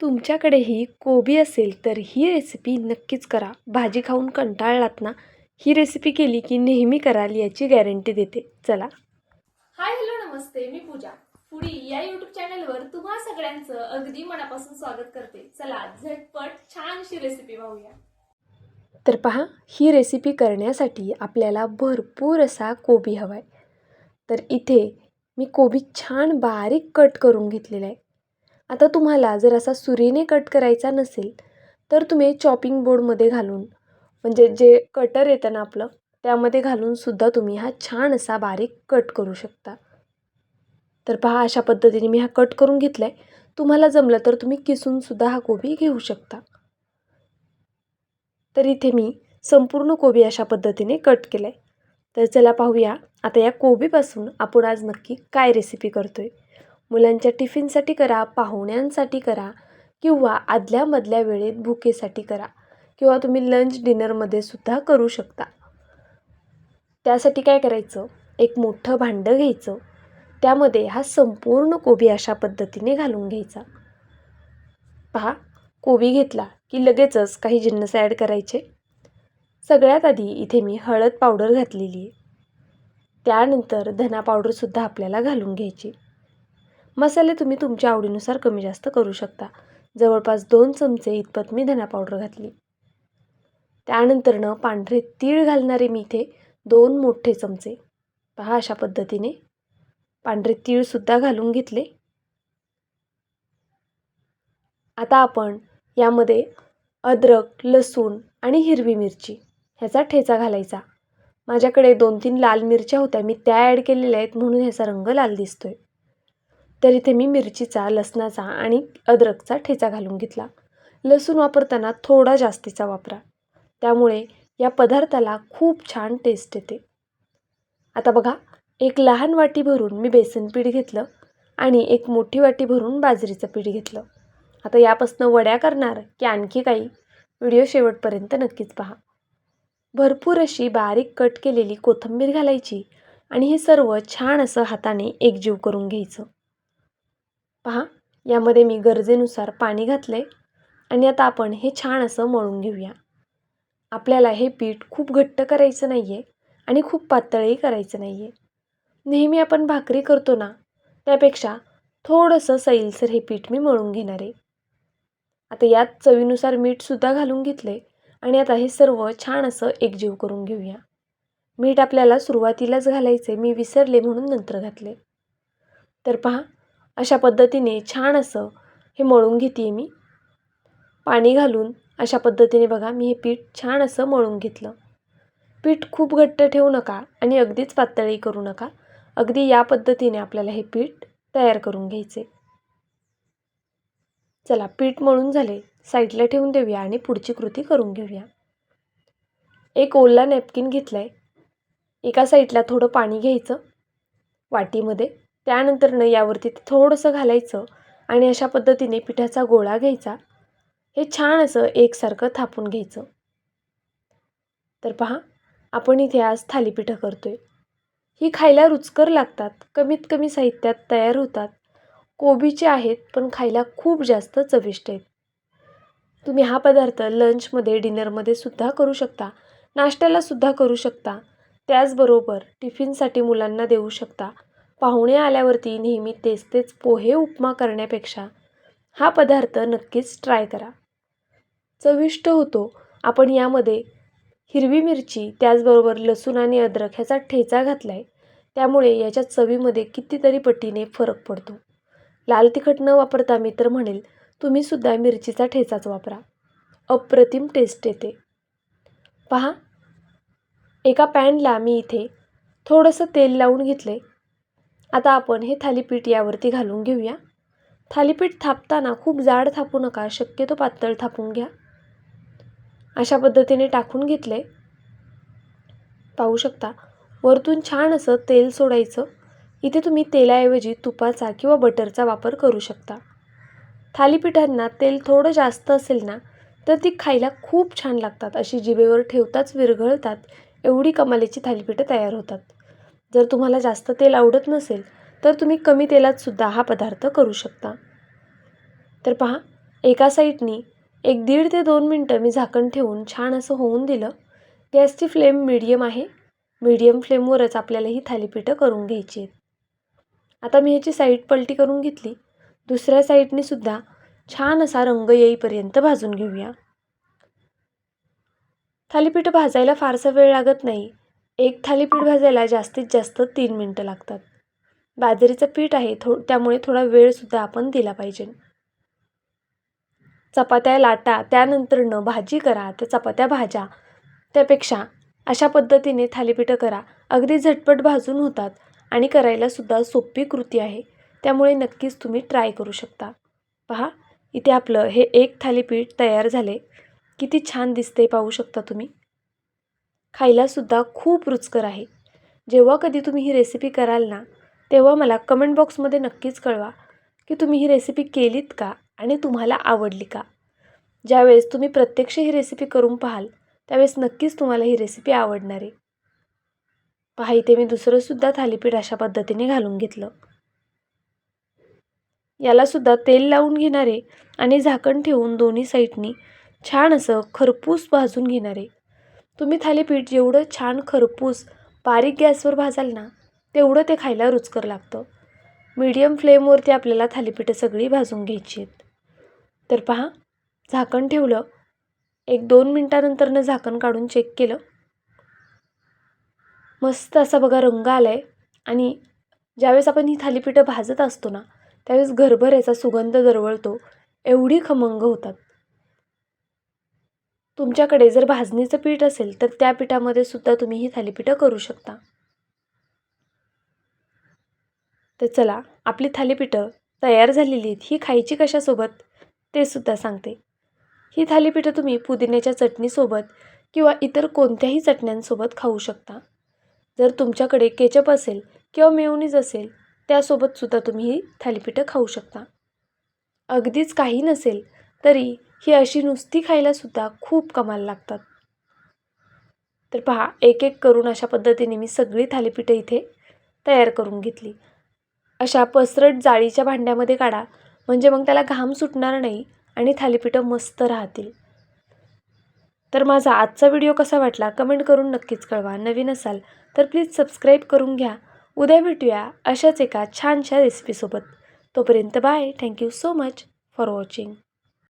तुमच्याकडेही कोबी असेल तर ही रेसिपी नक्कीच करा. भाजी खाऊन कंटाळलात ना? ही रेसिपी केली की नेहमी कराल याची गॅरंटी देते. चला. हाय हॅलो नमस्ते. मी पूजा. फुडी या युट्यूब चॅनलवर तुम्हा सगळ्यांचं अगदी मनापासून स्वागत करते. चला झटपट छानशी रेसिपी पाहूया. तर पहा ही रेसिपी करण्यासाठी आपल्याला भरपूर असा कोबी हवा आहे तर इथे मी कोबी छान बारीक कट करून घेतलेला आहे. आता तुम्हाला जर असा सुरीने कट करायचा नसेल तर तुम्ही चॉपिंग बोर्डमध्ये घालून म्हणजे जे कटर येतं ना आपलं त्यामध्ये घालूनसुद्धा तुम्ही हा छान असा बारीक कट करू शकता. तर पहा अशा पद्धतीने मी हा कट करून घेतला आहे तुम्हाला जमलं तर तुम्ही किसूनसुद्धा हा कोबी घेऊ शकता. तर इथे मी संपूर्ण कोबी अशा पद्धतीने कट केलं आहे तर चला पाहूया आता या कोबीपासून आपण आज नक्की काय रेसिपी करतो आहे मुलांच्या टिफिनसाठी करा पाहुण्यांसाठी करा किंवा आदल्यामधल्या वेळेत भुकेसाठी करा किंवा तुम्ही लंच डिनरमध्ये सुद्धा करू शकता. त्यासाठी काय करायचं? एक मोठं भांडं घ्यायचं. त्यामध्ये हा संपूर्ण कोबी अशा पद्धतीने घालून घ्यायचा. पहा कोबी घेतला की लगेचच काही जिन्नस ॲड करायचे. सगळ्यात आधी इथे मी हळद पावडर घातलेली आहे. त्यानंतर धना पावडरसुद्धा आपल्याला घालून घ्यायची. मसाले तुम्ही तुमच्या आवडीनुसार कमी जास्त करू शकता. जवळपास दोन चमचे इतपत मी धना पावडर घातली. त्यानंतरनं पांढरे तीळ घालणारे मी इथे दोन मोठे चमचे. पहा अशा पद्धतीने. पांढरे तीळसुद्धा घालून घेतले. आता आपण यामध्ये अद्रक लसूण आणि हिरवी मिरची ह्याचा ठेचा घालायचा. माझ्याकडे दोन तीन लाल मिरच्या होत्या. मी त्या ॲड केलेल्या आहेत म्हणून ह्याचा रंग लाल दिसतोय. तर इथे मी मिरचीचा लसणाचा आणि अद्रकचा ठेचा घालून घेतला. लसूण वापरताना थोडा जास्तीचा वापरा. त्यामुळे या पदार्थाला खूप छान टेस्ट येते. आता बघा एक लहान वाटी भरून मी बेसन पीठ घेतलं आणि एक मोठी वाटी भरून बाजरीचं पीठ घेतलं. आता यापासनं वड्या करणार की आणखी काही? व्हिडिओ शेवटपर्यंत नक्कीच पहा. भरपूर अशी बारीक कट केलेली कोथिंबीर घालायची आणि हे सर्व छान असं हाताने एकजीव करून घ्यायचं. पहा यामध्ये मी गरजेनुसार पाणी घातलं आहे आणि आता आपण हे छान असं मळून घेऊया. आपल्याला हे पीठ खूप घट्ट करायचं नाही आहे आणि खूप पातळही करायचं नाही आहे नेहमी आपण भाकरी करतो ना त्यापेक्षा थोडंसं सैलसर हे पीठ मी मळून घेणार आहे. आता यात चवीनुसार मीठसुद्धा घालून घेतले आणि आता हे सर्व छान असं एकजीव करून घेऊया. मीठ आपल्याला सुरुवातीलाच घालायचे मी विसरले म्हणून नंतर घातले तर पहा अशा पद्धतीने छान असं हे मळून घेते मी. पाणी घालून अशा पद्धतीने बघा मी हे पीठ छान असं मळून घेतलं. पीठ खूप घट्ट ठेवू नका आणि अगदीच पातळी करू नका. अगदी या पद्धतीने आपल्याला हे पीठ तयार करून घ्यायचे. चला पीठ मळून झाले. साईडला ठेवून देऊया आणि पुढची कृती करून घेऊया. एक ओला नॅपकिन घेतला आहे एका साईडला थोडं पाणी घ्यायचं. वाटीमध्ये. त्यानंतरनं यावरती ते थोडंसं घालायचं आणि अशा पद्धतीने पिठाचा गोळा घ्यायचा. हे छान असं एकसारखं थापून घ्यायचं. तर पहा आपण इथे आज थालीपीठं करतो आहे ही खायला रुचकर लागतात कमीत कमी साहित्यात तयार होतात. कोबीचे आहेत पण खायला खूप जास्त चविष्ट आहेत. तुम्ही हा पदार्थ लंचमध्ये डिनरमध्ये सुद्धा करू शकता. नाश्त्याला सुद्धा करू शकता. त्याचबरोबर टिफिनसाठी मुलांना देऊ शकता. पाहुणे आल्यावरती नेहमी तेच तेच पोहे उपमा करण्यापेक्षा हा पदार्थ नक्कीच ट्राय करा. चविष्ट होतो. आपण यामध्ये हिरवी मिरची त्याचबरोबर लसूण आणि अद्रक ह्याचा ठेचा घातला आहे त्यामुळे याच्या चवीमध्ये कितीतरी पटीने फरक पडतो. लाल तिखट न वापरता मी तर म्हणेल तुम्हीसुद्धा मिरचीचा ठेचाच वापरा. अप्रतिम टेस्ट येते. पहा एका पॅनला मी इथे थोडंसं तेल लावून घेतले आता आपण हे थालीपीठ यावरती घालून घेऊया. थालीपीठ थापताना खूप जाड थापू नका शक्यतो पातळ थापून घ्या. अशा पद्धतीने टाकून घेतले. पाहू शकता वरतून छान असं तेल सोडायचं. इथे तुम्ही तेलाऐवजी तुपाचा किंवा बटरचा वापर करू शकता. थालीपीठांना तेल थोडं जास्त असेल ना तर ती खायला खूप छान लागतात. अशी जिभेवर ठेवताच विरघळतात एवढी कमालीची थालीपीठं तयार होतात. जर तुम्हाला जास्त तेल आवडत नसेल तर तुम्ही कमी तेलातसुद्धा हा पदार्थ करू शकता. तर पहा एका साईडनी एक दीड ते दोन मिनटं मी झाकण ठेवून छान असं होऊन दिलं. गॅसची फ्लेम मिडियम आहे. मिडियम फ्लेमवरच आपल्याला ही थालीपीठं करून घ्यायची आहेत. आता मी ह्याची साईड पलटी करून घेतली. दुसऱ्या साईडनी सुद्धा छान असा रंग येईपर्यंत भाजून घेऊया. थालीपीठं भाजायला फारसा वेळ लागत नाही. एक थालीपीठ भाजायला जास्तीत जास्त तीन मिनटं लागतात. बाजरीचं पीठ आहे थो त्यामुळे थोडा वेळसुद्धा आपण दिला पाहिजे. चपात्या लाटा त्यानंतरनं भाजी करा त्या चपात्या भाज्या. त्यापेक्षा अशा पद्धतीने थालीपीठं करा. अगदी झटपट भाजून होतात आणि करायलासुद्धा सोपी कृती आहे. त्यामुळे नक्कीच तुम्ही ट्राय करू शकता. पहा इथे आपलं हे एक थालीपीठ तयार झाले. किती छान दिसते पाहू शकता तुम्ही. खायलासुद्धा खूप रुचकर आहे. जेव्हा कधी तुम्ही ही रेसिपी कराल ना तेव्हा मला कमेंट बॉक्समध्ये नक्कीच कळवा की तुम्ही ही रेसिपी केलीत का आणि तुम्हाला आवडली का. ज्यावेळेस तुम्ही प्रत्यक्ष ही रेसिपी करून पाहाल त्यावेळेस नक्कीच तुम्हाला ही रेसिपी आवडणार. आहे पहा इथे मी दुसरंसुद्धा थालीपीठ अशा पद्धतीने घालून घेतलं. यालासुद्धा तेल लावून घेणारे आणि झाकण ठेवून दोन्ही साईडनी छान असं खरपूस भाजून घेणारे. तुम्ही थालीपीठ जेवढं छान खरपूस बारीक गॅसवर भाजाल ना तेवढं ते खायला रुचकर लागतं. मीडियम फ्लेमवरती आपल्याला थालीपीठं सगळी भाजून घ्यायची आहेत. तर पहा झाकण ठेवलं. एक दोन मिनटानंतरनं झाकण काढून चेक केलं. मस्त असा बघा रंग आला आहे आणि ज्यावेळेस आपण ही थालीपीठं भाजत असतो ना त्यावेळेस घरभर याचा सुगंध दरवळतो. एवढी खमंग होतात. तुमच्याकडे जर भाजणीचं पीठ असेल तर त्या पिठामध्ये सुद्धा तुम्ही ही थालीपीठं करू शकता. तर चला आपली थालीपीठं तयार झालेली आहेत. ही खायची कशासोबत? ते सुद्धा सांगते. ही थालीपीठं तुम्ही पुदिन्याच्या चटणीसोबत किंवा इतर कोणत्याही चटण्यांसोबत खाऊ शकता. जर तुमच्याकडे केचप असेल किंवा मेयोनीज असेल त्यासोबतसुद्धा तुम्ही ही थालीपीठं खाऊ शकता. अगदीच काही नसेल तरी ही अशी नुसती खायलासुद्धा खूप कमाल लागतात. तर पहा एक एक करून अशा पद्धतीने मी सगळी थालीपीठं इथे तयार करून घेतली. अशा पसरट जाळीच्या भांड्यामध्ये काढा म्हणजे मग त्याला घाम सुटणार नाही आणि थालीपीठं मस्त राहतील. तर माझा आजचा व्हिडिओ कसा वाटला कमेंट करून नक्कीच कळवा. नवीन असाल तर प्लीज सबस्क्राईब करून घ्या. उद्या भेटूया अशाच एका छानशा रेसिपीसोबत. तोपर्यंत bye. Thank you so much for watching.